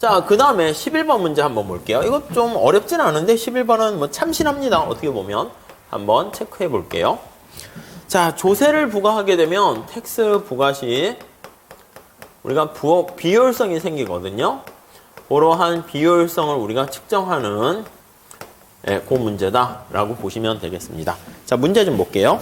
자, 그 다음에 11번 문제 한번 볼게요. 이거 좀 어렵진 않은데 11번은 뭐 참신합니다. 어떻게 보면. 한번 체크해 볼게요. 자, 조세를 부과하게 되면 텍스 부과 시 우리가 부어, 비효율성이 생기거든요. 그러한 비효율성을 우리가 측정하는 예, 그 문제다라고 보시면 되겠습니다. 자, 문제 좀 볼게요.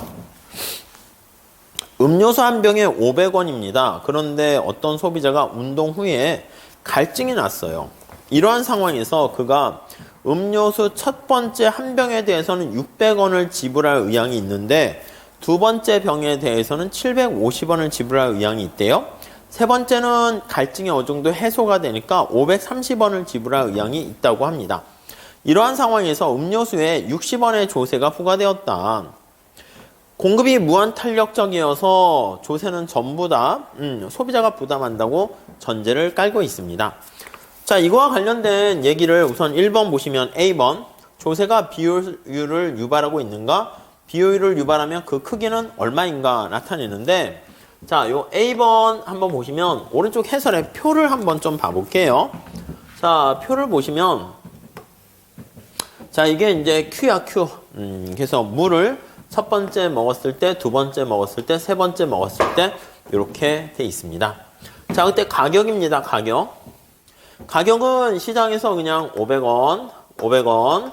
음료수 한 병에 500원입니다. 그런데 어떤 소비자가 운동 후에 갈증이 났어요. 이러한 상황에서 그가 음료수 첫 번째 한 병에 대해서는 600원을 지불할 의향이 있는데 두 번째 병에 대해서는 750원을 지불할 의향이 있대요. 세 번째는 갈증이 어느 정도 해소가 되니까 530원을 지불할 의향이 있다고 합니다. 이러한 상황에서 음료수에 60원의 조세가 부과되었다. 공급이 무한 탄력적이어서 조세는 전부 다 음, 소비자가 부담한다고 전제를 깔고 있습니다. 자, 이거와 관련된 얘기를 우선 1번 보시면 A번 조세가 비효율을 유발하고 있는가? 비효율을 유발하면 그 크기는 얼마인가 나타내는데 자, 요 A번 한번 보시면 오른쪽 해설의 표를 한번 좀 봐볼게요. 자, 표를 보시면 자, 이게 이제 Q야 Q. 음, 그래서 물을 첫 번째 먹었을 때, 두 번째 먹었을 때, 세 번째 먹었을 때 이렇게 돼 있습니다. 자, 그때 가격입니다. 가격. 가격은 시장에서 그냥 500원, 500원,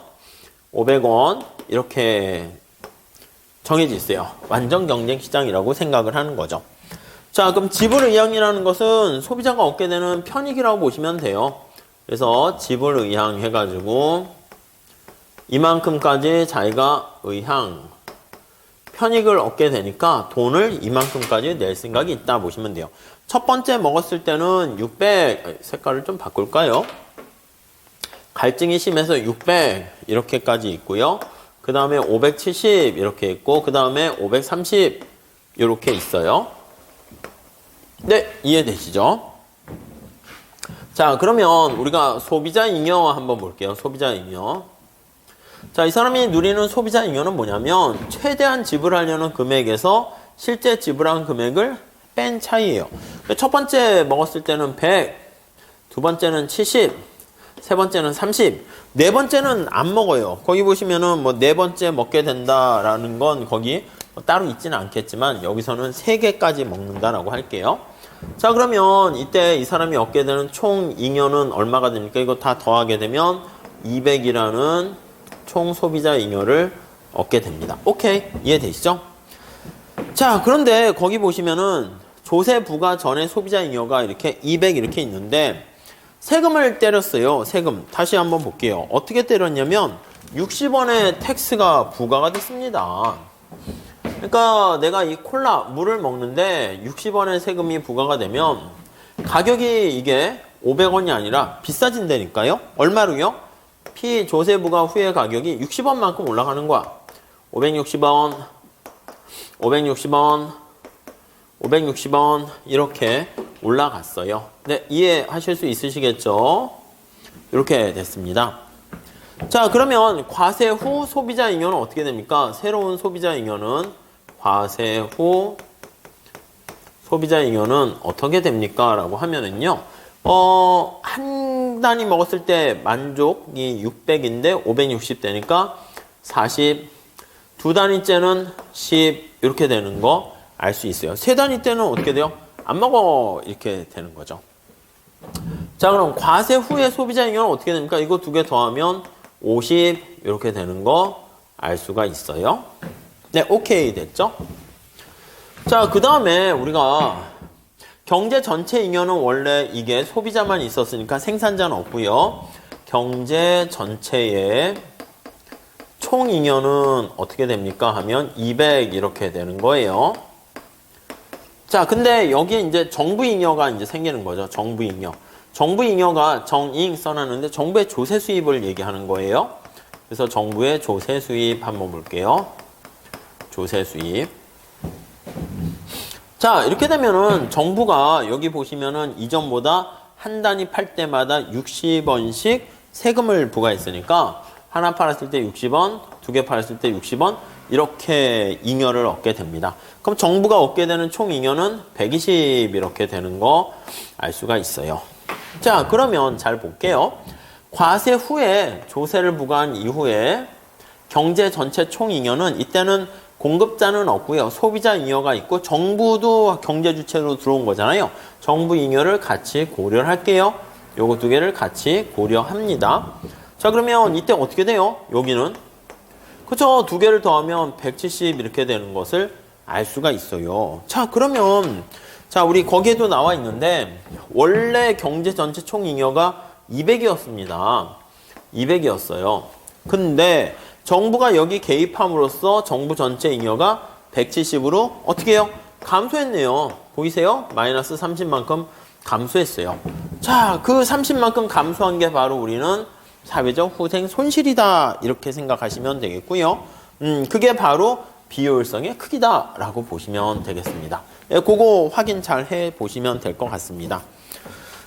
500원 이렇게 정해져 있어요. 완전 경쟁 시장이라고 생각을 하는 거죠. 자, 그럼 지불 의향이라는 것은 소비자가 얻게 되는 편익이라고 보시면 돼요. 그래서 지불 의향 해가지고 이만큼까지 자기가 의향 편익을 얻게 되니까 돈을 이만큼까지 낼 생각이 있다 보시면 돼요. 첫 번째 먹었을 때는 600 색깔을 좀 바꿀까요? 갈증이 심해서 600 이렇게까지 있고요. 그 다음에 570 이렇게 있고 그 다음에 530 이렇게 있어요. 네, 이해되시죠? 자, 그러면 우리가 소비자 잉여 한번 볼게요. 소비자 잉여. 자, 이 사람이 누리는 소비자 잉여는 뭐냐면 최대한 지불하려는 금액에서 실제 지불한 금액을 뺀 차이예요. 첫 번째 먹었을 때는 100, 두 번째는 70, 세 번째는 30, 네 번째는 안 먹어요. 거기 보시면은 뭐 네 번째 먹게 된다라는 건 거기 뭐 따로 있지는 않겠지만 여기서는 세 개까지 먹는다라고 할게요. 자, 그러면 이때 이 사람이 얻게 되는 총 잉여는 얼마가 됩니까? 이거 다 더하게 되면 200이라는 총 소비자 잉여를 얻게 됩니다. 오케이. 이해되시죠? 자, 그런데 거기 보시면은 조세 부과 전에 소비자 잉여가 이렇게 200 이렇게 있는데 세금을 때렸어요. 세금. 다시 한번 볼게요. 어떻게 때렸냐면 60원의 텍스가 부과가 됐습니다. 그러니까 내가 이 콜라 물을 먹는데 60원의 세금이 부과가 되면 가격이 이게 500원이 아니라 비싸진다니까요. 얼마로요? 피 조세 부과 후의 가격이 60원만큼 올라가는 거야. 560원, 560원, 560원 이렇게 올라갔어요. 네, 이해하실 수 있으시겠죠? 이렇게 됐습니다. 자, 그러면 과세 후 소비자 잉여는 어떻게 됩니까? 새로운 소비자 잉여는 과세 후 소비자 잉여는 어떻게 됩니까? 라고 하면은요. 어, 한 단위 먹었을 때 만족이 600인데 560 되니까 40, 두 단위째는 10 이렇게 되는 거 알 수 있어요. 세 단위 때는 어떻게 돼요? 안 먹어 이렇게 되는 거죠. 자 그럼 과세 후에 소비자 잉여는 어떻게 됩니까? 이거 두 개 더하면 50 이렇게 되는 거 알 수가 있어요. 네, 오케이 됐죠? 자, 그 다음에 우리가 경제 전체 잉여는 원래 이게 소비자만 있었으니까 생산자는 없고요. 경제 전체의 총 잉여는 어떻게 됩니까? 하면 200 이렇게 되는 거예요. 자, 근데 여기에 이제 정부 잉여가 이제 생기는 거죠. 정부 잉여. 정부 잉여가 정잉 써놨는데 정부의 조세 수입을 얘기하는 거예요. 그래서 정부의 조세 수입 한번 볼게요. 조세 수입. 자, 이렇게 되면은 정부가 여기 보시면은 이전보다 한 단위 팔 때마다 60원씩 세금을 부과했으니까 하나 팔았을 때 60원, 두 개 팔았을 때 60원 이렇게 잉여를 얻게 됩니다. 그럼 정부가 얻게 되는 총 잉여는 120 이렇게 되는 거 알 수가 있어요. 자, 그러면 잘 볼게요. 과세 후에 조세를 부과한 이후에 경제 전체 총 잉여는 이때는 공급자는 없고요. 소비자 잉여가 있고 정부도 경제 주체로 들어온 거잖아요. 정부 잉여를 같이 고려를 할게요. 요거 두 개를 같이 고려합니다. 자, 그러면 이때 어떻게 돼요? 여기는 그쵸? 두 개를 더하면 170 이렇게 되는 것을 알 수가 있어요. 자, 그러면 자, 우리 거기에도 나와 있는데 원래 경제 전체 총 잉여가 200이었습니다. 200이었어요. 근데 정부가 여기 개입함으로써 정부 전체 잉여가 170으로 어떻게 해요? 감소했네요. 보이세요? 마이너스 30만큼 감소했어요. 자, 그 30만큼 감소한 게 바로 우리는 사회적 후생 손실이다. 이렇게 생각하시면 되겠고요. 음, 그게 바로 비효율성의 크기다라고 보시면 되겠습니다. 예, 그거 확인 잘 해 보시면 될 것 같습니다.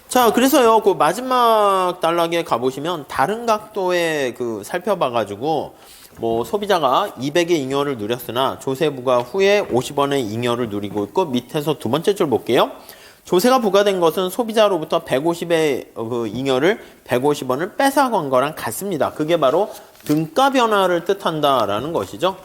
자, 그래서요, 그 마지막 단락에 가보시면 다른 각도에 그 살펴봐가지고 뭐 소비자가 200의 잉여를 누렸으나 조세 부과 후에 50원의 잉여를 누리고 있고 밑에서 두 번째 줄 볼게요. 조세가 부과된 것은 소비자로부터 150의 그 잉여를 150원을 뺏어간 거랑 같습니다. 그게 바로 등가 변화를 뜻한다라는 것이죠.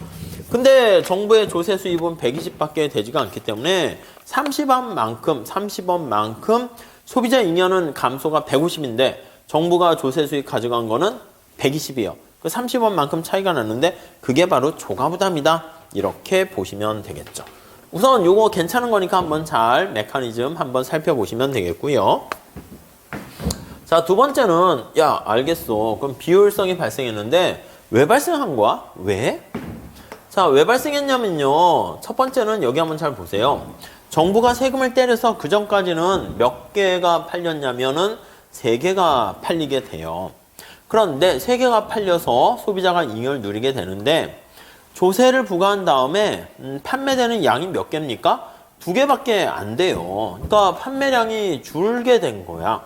근데 정부의 조세 수입은 120밖에 되지가 않기 때문에 30원만큼 30원만큼 소비자 잉여는 감소가 150인데 정부가 조세 수익 가져간 거는 120이에요. 그 30원만큼 차이가 났는데 그게 바로 조가 부담이다. 이렇게 보시면 되겠죠. 우선 요거 괜찮은 거니까 한번 잘 메커니즘 한번 살펴보시면 되겠고요. 자, 두 번째는 야, 알겠어. 그럼 비효율성이 발생했는데 왜 발생한 거야? 왜? 자, 왜 발생했냐면요. 첫 번째는 여기 한번 잘 보세요. 정부가 세금을 때려서 그 전까지는 몇 개가 팔렸냐면은 세 개가 팔리게 돼요. 그런데 세 개가 팔려서 소비자가 잉여를 누리게 되는데 조세를 부과한 다음에 음, 판매되는 양이 몇 개입니까? 두 개밖에 안 돼요. 그러니까 판매량이 줄게 된 거야.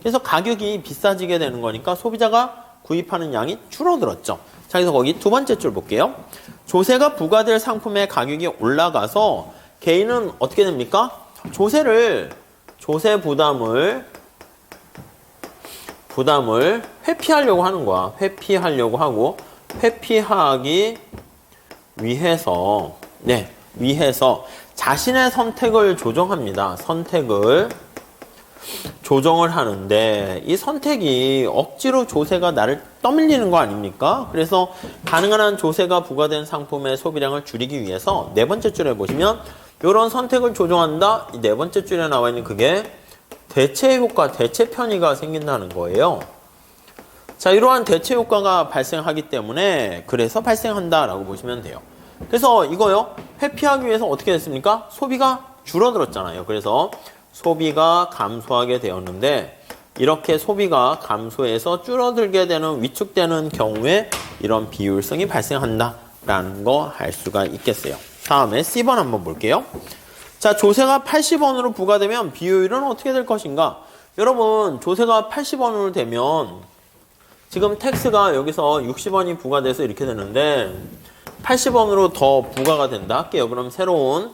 그래서 가격이 비싸지게 되는 거니까 소비자가 구입하는 양이 줄어들었죠. 자, 그래서 거기 두 번째 줄 볼게요. 조세가 부과될 상품의 가격이 올라가서 개인은 어떻게 됩니까? 조세를 조세 부담을 부담을 회피하려고 하는 거야. 회피하려고 하고 회피하기 위해서 네 위해서 자신의 선택을 조정합니다. 선택을 조정을 하는데 이 선택이 억지로 조세가 나를 떠밀리는 거 아닙니까? 그래서 가능한 한 조세가 부과된 상품의 소비량을 줄이기 위해서 네 번째 줄에 보시면 이런 선택을 조정한다. 이 네 번째 줄에 나와 있는 그게 대체 효과, 대체 편의가 생긴다는 거예요. 자, 이러한 대체 효과가 발생하기 때문에 그래서 발생한다라고 보시면 돼요. 그래서 이거요. 회피하기 위해서 어떻게 됐습니까? 소비가 줄어들었잖아요. 그래서 소비가 감소하게 되었는데 이렇게 소비가 감소해서 줄어들게 되는 위축되는 경우에 이런 비효율성이 발생한다라는 거 알 수가 있겠어요. 다음에 C번 한번 볼게요. 자, 조세가 80원으로 부과되면 비효율은 어떻게 될 것인가? 여러분, 조세가 80원으로 되면 지금 텍스가 여기서 60원이 부과돼서 이렇게 되는데 80원으로 더 부과가 된다 할게요. 그럼 새로운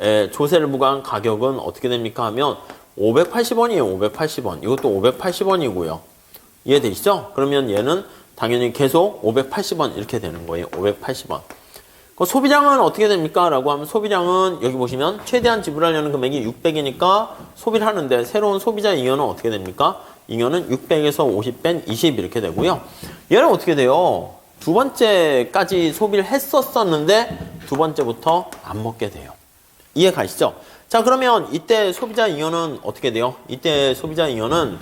예, 조세를 부과한 가격은 어떻게 됩니까 하면 580원이에요. 580원. 이것도 580원이고요. 이해되시죠? 그러면 얘는 당연히 계속 580원 이렇게 되는 거예요. 580원. 그 소비량은 어떻게 됩니까? 라고 하면 소비량은 여기 보시면 최대한 지불하려는 금액이 600이니까 소비를 하는데 새로운 소비자 잉여는 어떻게 됩니까? 잉여는 600에서 50 뺀 20 이렇게 되고요. 얘는 어떻게 돼요? 두 번째까지 소비를 했었었는데 두 번째부터 안 먹게 돼요. 이해 가시죠? 자, 그러면 이때 소비자 잉여는 어떻게 돼요? 이때 소비자 잉여는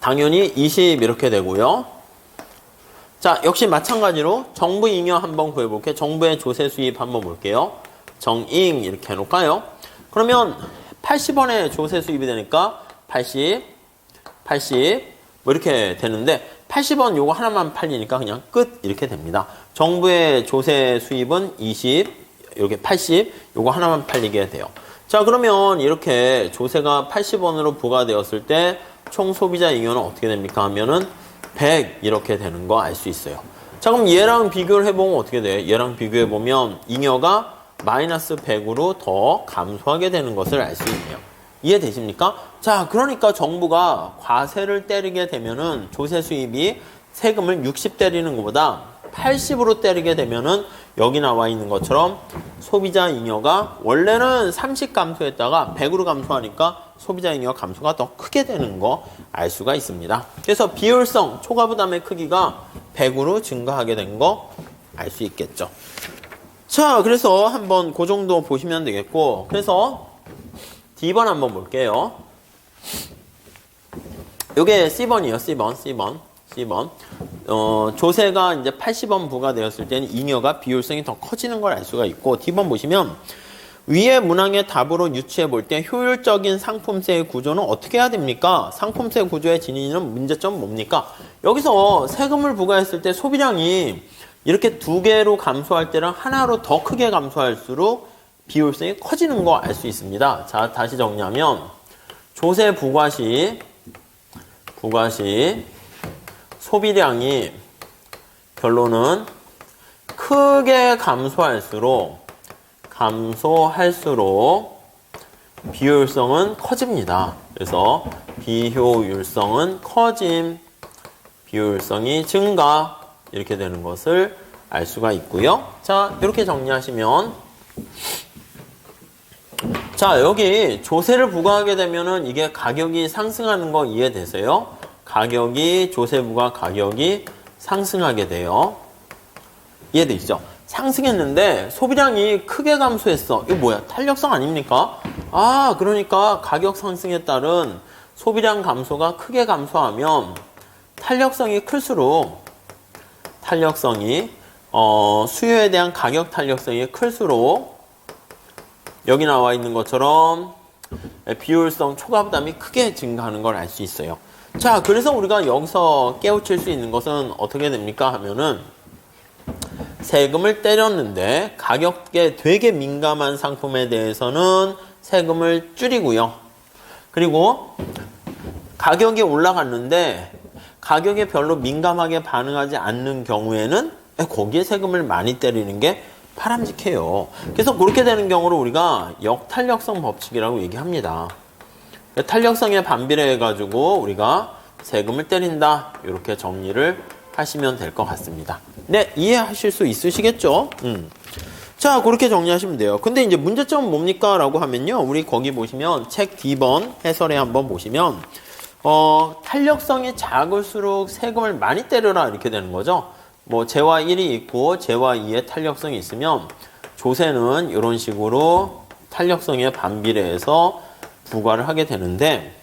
당연히 20 이렇게 되고요. 자, 역시 마찬가지로 정부 잉여 한번 구해볼게요. 정부의 조세 수입 한번 볼게요. 정잉 이렇게 해놓을까요? 그러면 80원의 조세 수입이 되니까 80, 80, 뭐 이렇게 되는데 80원 요거 하나만 팔리니까 그냥 끝 이렇게 됩니다. 정부의 조세 수입은 20, 이렇게 80, 요거 하나만 팔리게 돼요. 자, 그러면 이렇게 조세가 80원으로 부과되었을 때 총 소비자 잉여는 어떻게 됩니까? 하면은 100 이렇게 되는 거 알 수 있어요. 자, 그럼 얘랑 비교를 해보면 어떻게 돼? 얘랑 비교해보면 잉여가 마이너스 100으로 더 감소하게 되는 것을 알 수 있네요. 이해되십니까? 자, 그러니까 정부가 과세를 때리게 되면은 조세 수입이 세금을 60 때리는 것보다 80으로 때리게 되면은 여기 나와 있는 것처럼 소비자 잉여가 원래는 30 감소했다가 100으로 감소하니까 소비자 잉여 감소가 더 크게 되는 거 알 수가 있습니다. 그래서 비효율성 초과 부담의 크기가 100으로 증가하게 된 거 알 수 있겠죠. 자, 그래서 한번 그 정도 보시면 되겠고, 그래서 D번 한번 볼게요. 요게 C번이에요, C번, C번, C번. 어, 조세가 이제 80원 부과되었을 때는 잉여가 비효율성이 더 커지는 걸 알 수가 있고, D번 보시면 위의 문항의 답으로 유추해 볼 때 효율적인 상품세의 구조는 어떻게 해야 됩니까? 상품세 구조의 진위는 문제점 뭡니까? 여기서 세금을 부과했을 때 소비량이 이렇게 두 개로 감소할 때랑 하나로 더 크게 감소할수록 비효율성이 커지는 거 알 수 있습니다. 자, 다시 정리하면 조세 부과 시 부과 시 소비량이 결론은 크게 감소할수록 감소할수록 비효율성은 커집니다. 그래서 비효율성은 커짐, 비효율성이 증가 이렇게 되는 것을 알 수가 있고요. 자, 이렇게 정리하시면 자, 여기 조세를 부과하게 되면은 이게 가격이 상승하는 거 이해되세요? 가격이 조세 부과 가격이 상승하게 돼요. 이해되시죠? 상승했는데 소비량이 크게 감소했어. 이거 뭐야? 탄력성 아닙니까? 아, 그러니까 가격 상승에 따른 소비량 감소가 크게 감소하면 탄력성이 클수록 탄력성이 어, 수요에 대한 가격 탄력성이 클수록 여기 나와 있는 것처럼 비효율성 초과 부담이 크게 증가하는 걸 알 수 있어요. 자, 그래서 우리가 여기서 깨우칠 수 있는 것은 어떻게 됩니까? 하면은 세금을 때렸는데 가격에 되게 민감한 상품에 대해서는 세금을 줄이고요. 그리고 가격이 올라갔는데 가격에 별로 민감하게 반응하지 않는 경우에는 거기에 세금을 많이 때리는 게 바람직해요. 그래서 그렇게 되는 경우를 우리가 역탄력성 법칙이라고 얘기합니다. 탄력성에 반비례해 가지고 우리가 세금을 때린다 이렇게 정리를 하시면 될 것 같습니다. 네 이해하실 수 있으시겠죠? 음. 자 그렇게 정리하시면 돼요. 근데 이제 문제점은 뭡니까? 라고 하면요. 우리 거기 보시면 책 D번 해설에 한번 보시면 어, 탄력성이 작을수록 세금을 많이 때려라 이렇게 되는 거죠. 뭐 재화 1이 있고 재화 2에 탄력성이 있으면 조세는 이런 식으로 탄력성에 반비례해서 부과를 하게 되는데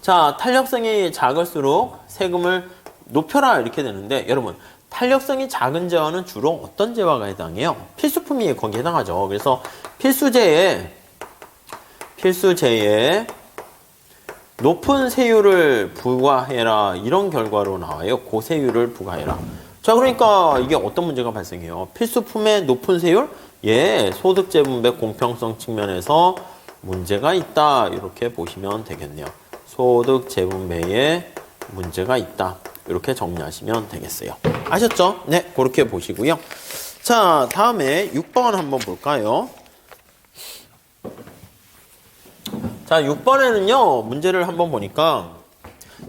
자 탄력성이 작을수록 세금을 높여라 이렇게 되는데 여러분 탄력성이 작은 재화는 주로 어떤 재화가 해당해요? 필수품이 거기에 해당하죠. 그래서 필수재에 필수재에 높은 세율을 부과해라 이런 결과로 나와요. 고세율을 부과해라. 자 그러니까 이게 어떤 문제가 발생해요? 필수품의 높은 세율? 예, 소득 재분배 공평성 측면에서 문제가 있다 이렇게 보시면 되겠네요. 소득 재분배에 문제가 있다 이렇게 정리하시면 되겠어요. 아셨죠? 네, 그렇게 보시고요. 자, 다음에 6번 한번 볼까요? 자, 6번에는요, 문제를 한번 보니까,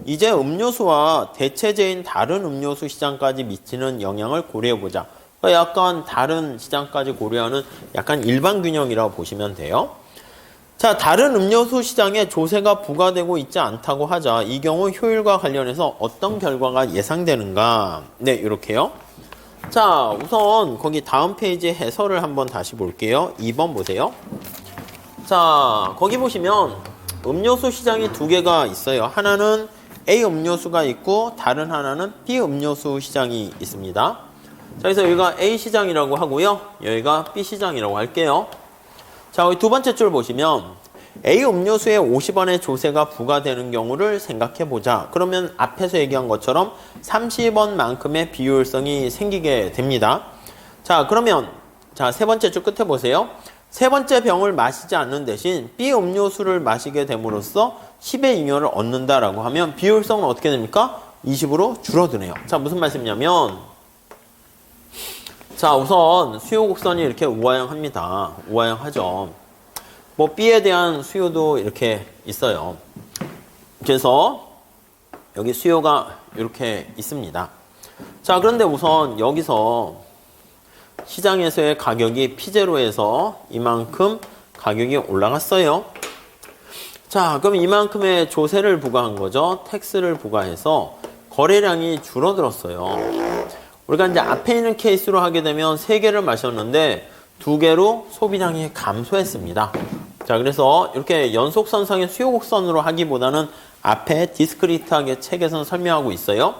이제 음료수와 대체제인 다른 음료수 시장까지 미치는 영향을 고려해보자. 그러니까 약간 다른 시장까지 고려하는 약간 일반 균형이라고 보시면 돼요. 자, 다른 음료수 시장에 조세가 부과되고 있지 않다고 하자. 이 경우 효율과 관련해서 어떤 결과가 예상되는가? 네, 이렇게요. 자, 우선 거기 다음 페이지 해설을 한번 다시 볼게요. 2번 보세요. 자, 거기 보시면 음료수 시장이 두 개가 있어요. 하나는 A 음료수가 있고 다른 하나는 B 음료수 시장이 있습니다. 자, 그래서 여기가 A 시장이라고 하고요. 여기가 B 시장이라고 할게요. 자, 여기 두 번째 줄 보시면 A 음료수에 50원의 조세가 부과되는 경우를 생각해 보자. 그러면 앞에서 얘기한 것처럼 30원만큼의 비효율성이 생기게 됩니다. 자, 그러면 자, 세 번째 줄 끝에 보세요. 세 번째 병을 마시지 않는 대신 B 음료수를 마시게 됨으로써 10의 잉여를 얻는다라고 하면 비효율성은 어떻게 됩니까? 20으로 줄어드네요. 자, 무슨 말씀이냐면 자, 우선 수요 곡선이 이렇게 우하향합니다. 우하향하죠. 뭐 B에 대한 수요도 이렇게 있어요. 그래서 여기 수요가 이렇게 있습니다. 자, 그런데 우선 여기서 시장에서의 가격이 피제로에서 이만큼 가격이 올라갔어요. 자, 그럼 이만큼의 조세를 부과한 거죠. 텍스를 부과해서 거래량이 줄어들었어요. 우리가 이제 앞에 있는 케이스로 하게 되면 세 개를 마셨는데 두 개로 소비량이 감소했습니다. 자, 그래서 이렇게 연속선상의 수요 곡선으로 하기보다는 앞에 디스크리트하게 책에서는 설명하고 있어요.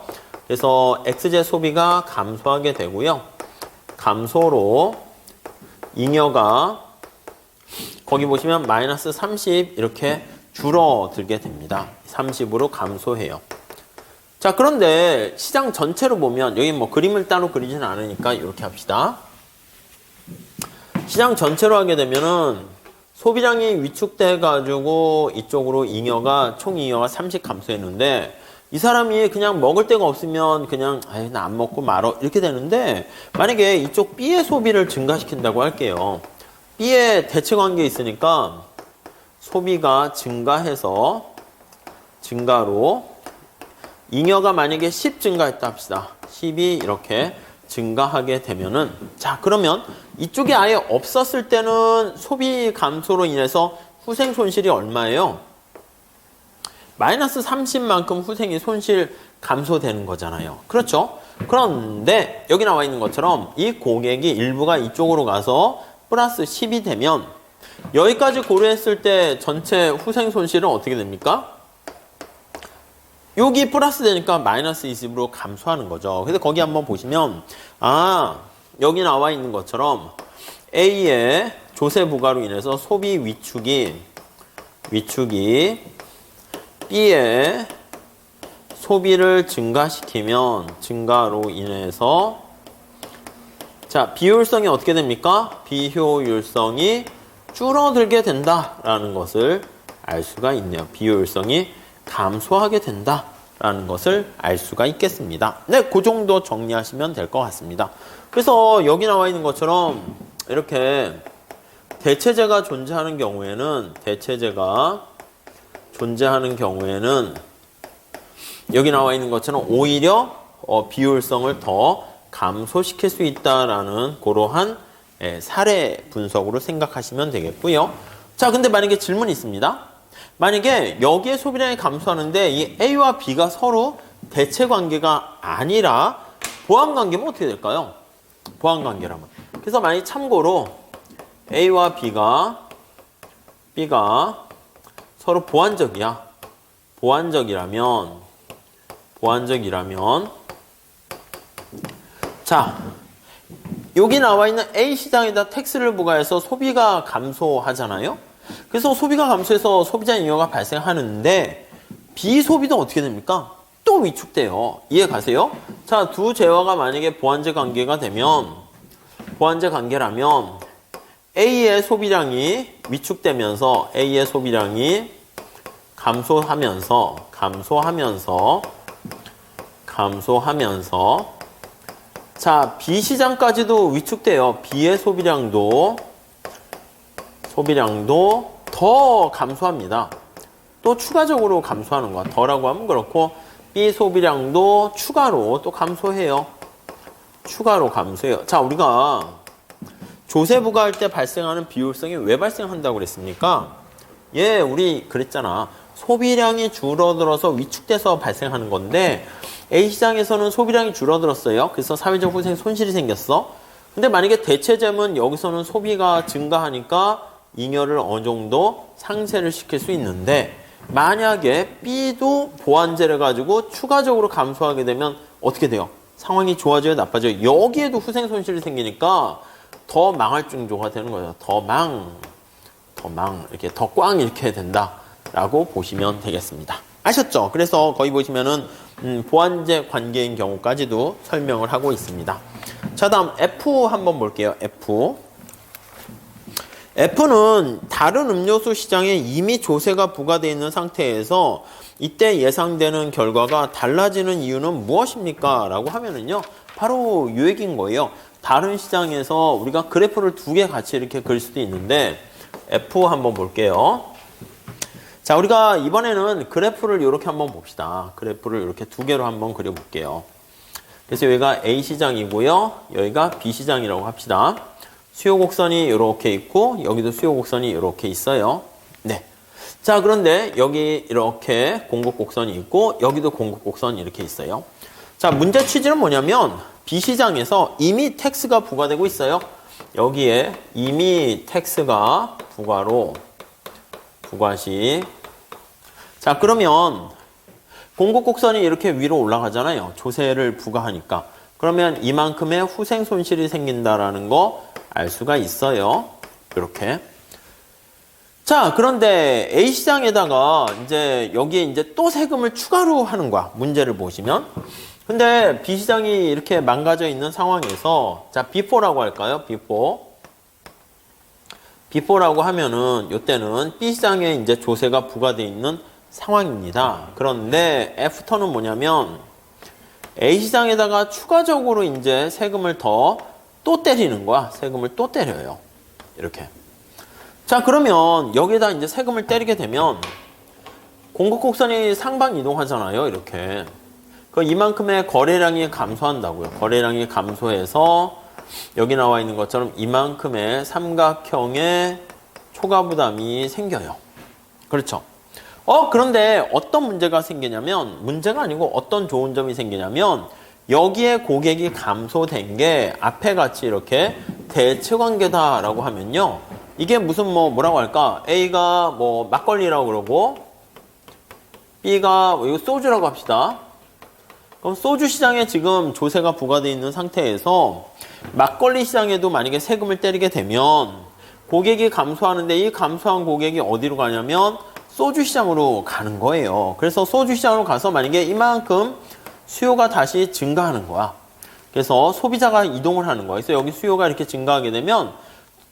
그래서 XJ 소비가 감소하게 되고요. 감소로 잉여가 거기 보시면 마이너스 30 이렇게 줄어들게 됩니다. 30으로 감소해요. 자, 그런데 시장 전체로 보면 여기 뭐 그림을 따로 그리지는 않으니까 이렇게 합시다. 시장 전체로 하게 되면은 소비량이 위축돼 가지고 이쪽으로 잉여가 총 잉여가 30 감소했는데 이 사람이 그냥 먹을 데가 없으면 그냥 아이 나안 먹고 말어 이렇게 되는데 만약에 이쪽 B의 소비를 증가시킨다고 할게요. B의 대체 관계 있으니까 소비가 증가해서 증가로 잉여가 만약에 10 증가했다 합시다. 10이 이렇게 증가하게 되면은 자 그러면 이쪽이 아예 없었을 때는 소비 감소로 인해서 후생 손실이 얼마예요? 마이너스 30만큼 후생이 손실 감소되는 거잖아요. 그렇죠? 그런데 여기 나와 있는 것처럼 이 고객이 일부가 이쪽으로 가서 플러스 10이 되면 여기까지 고려했을 때 전체 후생 손실은 어떻게 됩니까? 여기 플러스 되니까 마이너스 20으로 감소하는 거죠. 그래서 거기 한번 보시면 아 여기 나와 있는 것처럼 A의 조세 부과로 인해서 소비 위축이 위축이 B의 소비를 증가시키면 증가로 인해서 자 비효율성이 어떻게 됩니까? 비효율성이 줄어들게 된다라는 것을 알 수가 있네요. 비효율성이 감소하게 된다라는 것을 알 수가 있겠습니다. 네, 그 정도 정리하시면 될 것 같습니다. 그래서 여기 나와 있는 것처럼 이렇게 대체제가 존재하는 경우에는 대체제가 존재하는 경우에는 여기 나와 있는 것처럼 오히려 어, 비효율성을 더 감소시킬 수 있다라는 그러한 예, 사례 분석으로 생각하시면 되겠고요. 자, 근데 만약에 질문이 있습니다. 만약에 여기에 소비량이 감소하는데 이 A와 B가 서로 대체 관계가 아니라 보완 관계면 어떻게 될까요? 보완 관계라면. 그래서 만약 참고로 A와 B가 B가 서로 보완적이야. 보완적이라면 보완적이라면 자 여기 나와 있는 A 시장에다 텍스를 부과해서 소비가 감소하잖아요. 그래서 소비가 감소해서 소비자 잉여가 발생하는데 비소비도 어떻게 됩니까? 또 위축돼요. 이해 가세요? 자, 두 재화가 만약에 보완제 관계가 되면 보완제 관계라면 A의 소비량이 위축되면서 A의 소비량이 감소하면서 감소하면서 감소하면서 자, B 시장까지도 위축돼요. B의 소비량도 소비량도 더 감소합니다. 또 추가적으로 감소하는 거야. 더라고 하면 그렇고 B 소비량도 추가로 또 감소해요. 추가로 감소해요. 자, 우리가 조세 부과할 때 발생하는 비효율성이 왜 발생한다고 그랬습니까? 예, 우리 그랬잖아. 소비량이 줄어들어서 위축돼서 발생하는 건데 A 시장에서는 소비량이 줄어들었어요. 그래서 사회적 후생 손실이 생겼어. 근데 만약에 대체점은 여기서는 소비가 증가하니까 잉여를 어느 정도 상쇄를 시킬 수 있는데 만약에 B도 보완제를 가지고 추가적으로 감소하게 되면 어떻게 돼요? 상황이 좋아져요, 나빠져요? 여기에도 후생 손실이 생기니까 더 망할 징조가 되는 거예요. 더 망, 더 망, 이렇게 더 꽝 이렇게 된다라고 보시면 되겠습니다. 아셨죠? 그래서 거기 보시면은 음, 보완제 관계인 경우까지도 설명을 하고 있습니다. 자, 다음 F 한번 볼게요. F. F는 다른 음료수 시장에 이미 조세가 부과되어 있는 상태에서 이때 예상되는 결과가 달라지는 이유는 무엇입니까? 라고 하면은요, 바로 요 얘기인 거예요. 다른 시장에서 우리가 그래프를 두 개 같이 이렇게 그릴 수도 있는데, F 한번 볼게요. 자, 우리가 이번에는 그래프를 이렇게 한번 봅시다. 그래프를 이렇게 두 개로 한번 그려볼게요. 그래서 여기가 A 시장이고요. 여기가 B 시장이라고 합시다. 수요 곡선이 이렇게 있고 여기도 수요 곡선이 이렇게 있어요. 네. 자, 그런데 여기 이렇게 공급 곡선이 있고 여기도 공급 곡선이 이렇게 있어요. 자, 문제 취지는 뭐냐면 B 시장에서 이미 텍스가 부과되고 있어요. 여기에 이미 텍스가 부과로 부과시. 자, 그러면 공급 곡선이 이렇게 위로 올라가잖아요. 조세를 부과하니까. 그러면 이만큼의 후생 손실이 생긴다라는 거 알 수가 있어요. 이렇게. 자, 그런데 A 시장에다가 이제 여기에 이제 또 세금을 추가로 하는 거야. 문제를 보시면. 근데 B 시장이 이렇게 망가져 있는 상황에서 자, B4라고 할까요? B4. B4라고 하면은 이때는 B 시장에 이제 조세가 부과되어 있는 상황입니다. 그런데 애프터는 뭐냐면 A 시장에다가 추가적으로 이제 세금을 더 또 때리는 거야. 세금을 또 때려요. 이렇게. 자, 그러면 여기다 이제 세금을 때리게 되면 공급 곡선이 상방 이동하잖아요. 이렇게. 그 이만큼의 거래량이 감소한다고요. 거래량이 감소해서 여기 나와 있는 것처럼 이만큼의 삼각형의 초과 부담이 생겨요. 그렇죠. 어, 그런데 어떤 문제가 생기냐면, 문제가 아니고 어떤 좋은 점이 생기냐면, 여기에 고객이 감소된 게 앞에 같이 이렇게 대체 관계다라고 하면요. 이게 무슨 뭐, 뭐라고 할까? A가 뭐 막걸리라고 그러고, B가 뭐 이거 소주라고 합시다. 그럼 소주 시장에 지금 조세가 부과되어 있는 상태에서 막걸리 시장에도 만약에 세금을 때리게 되면 고객이 감소하는데 이 감소한 고객이 어디로 가냐면 소주 시장으로 가는 거예요. 그래서 소주 시장으로 가서 만약에 이만큼 수요가 다시 증가하는 거야. 그래서 소비자가 이동을 하는 거야. 그래서 여기 수요가 이렇게 증가하게 되면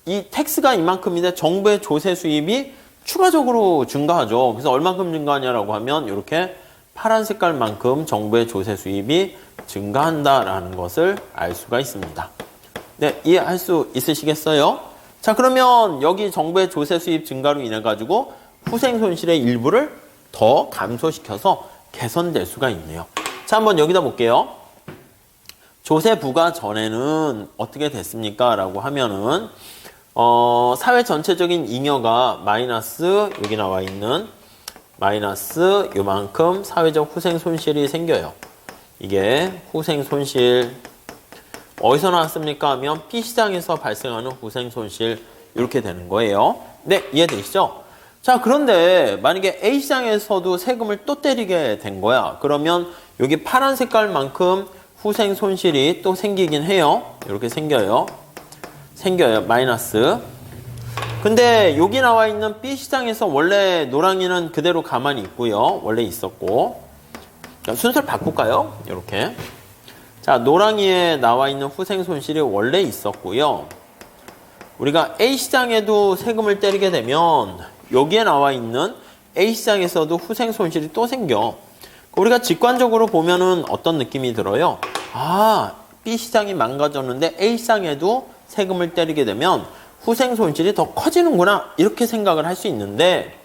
이 텍스가 이만큼인데 정부의 조세 수입이 추가적으로 증가하죠. 그래서 얼만큼 증가하냐라고 하면 이렇게 파란 색깔만큼 정부의 조세 수입이 증가한다라는 것을 알 수가 있습니다. 네, 이해할 수 있으시겠어요? 자, 그러면 여기 정부의 조세 수입 증가로 인해 가지고 후생 손실의 일부를 더 감소시켜서 개선될 수가 있네요. 자, 한번 여기다 볼게요. 조세 부과 전에는 어떻게 됐습니까? 라고 하면은, 어, 사회 전체적인 잉여가 마이너스, 여기 나와 있는 마이너스 요만큼 사회적 후생 손실이 생겨요. 이게 후생 손실. 어디서 나왔습니까? 하면 B시장에서 발생하는 후생 손실. 이렇게 되는 거예요. 네, 이해되시죠? 자, 그런데 만약에 A시장에서도 세금을 또 때리게 된 거야. 그러면 여기 파란 색깔만큼 후생 손실이 또 생기긴 해요. 이렇게 생겨요. 생겨요. 마이너스. 근데 여기 나와 있는 B 시장에서 원래 노랑이는 그대로 가만히 있고요. 원래 있었고. 자, 순서를 바꿀까요? 이렇게. 자, 노랑이에 나와 있는 후생 손실이 원래 있었고요. 우리가 A 시장에도 세금을 때리게 되면 여기에 나와 있는 A 시장에서도 후생 손실이 또 생겨. 우리가 직관적으로 보면은 어떤 느낌이 들어요? 아, B 시장이 망가졌는데 A 시장에도 세금을 때리게 되면 후생 손실이 더 커지는구나. 이렇게 생각을 할 수 있는데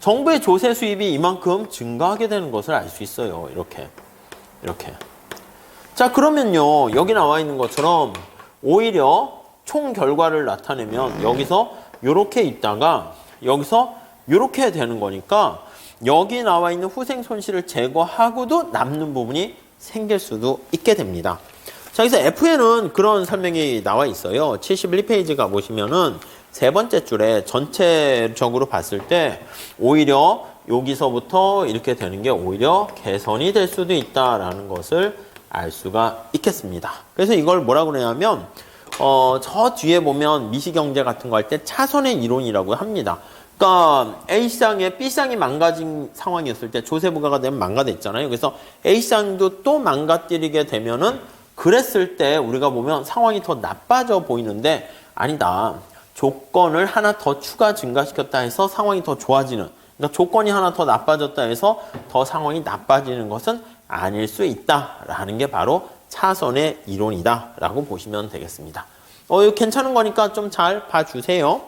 정부의 조세 수입이 이만큼 증가하게 되는 것을 알 수 있어요. 이렇게. 이렇게. 자, 그러면요. 여기 나와 있는 것처럼 오히려 총 결과를 나타내면 여기서 이렇게 있다가 여기서 이렇게 되는 거니까 여기 나와 있는 후생 손실을 제거하고도 남는 부분이 생길 수도 있게 됩니다. 자, 여기서 F에는 그런 설명이 나와 있어요. 71페이지가 보시면은 세 번째 줄에 전체적으로 봤을 때 오히려 여기서부터 이렇게 되는 게 오히려 개선이 될 수도 있다라는 것을 알 수가 있겠습니다. 그래서 이걸 뭐라고 그러냐면 어, 저 뒤에 보면 미시경제 같은 거 할 때 차선의 이론이라고 합니다. 그러니까 A시장에 B시장이 망가진 상황이었을 때 조세 부과가 되면 망가졌잖아요. 그래서 A시장도 또 망가뜨리게 되면은 그랬을 때 우리가 보면 상황이 더 나빠져 보이는데 아니다. 조건을 하나 더 추가 증가시켰다 해서 상황이 더 좋아지는 그러니까 조건이 하나 더 나빠졌다 해서 더 상황이 나빠지는 것은 아닐 수 있다라는 게 바로 차선의 이론이다라고 보시면 되겠습니다. 어, 이거 괜찮은 거니까 좀 잘 봐주세요.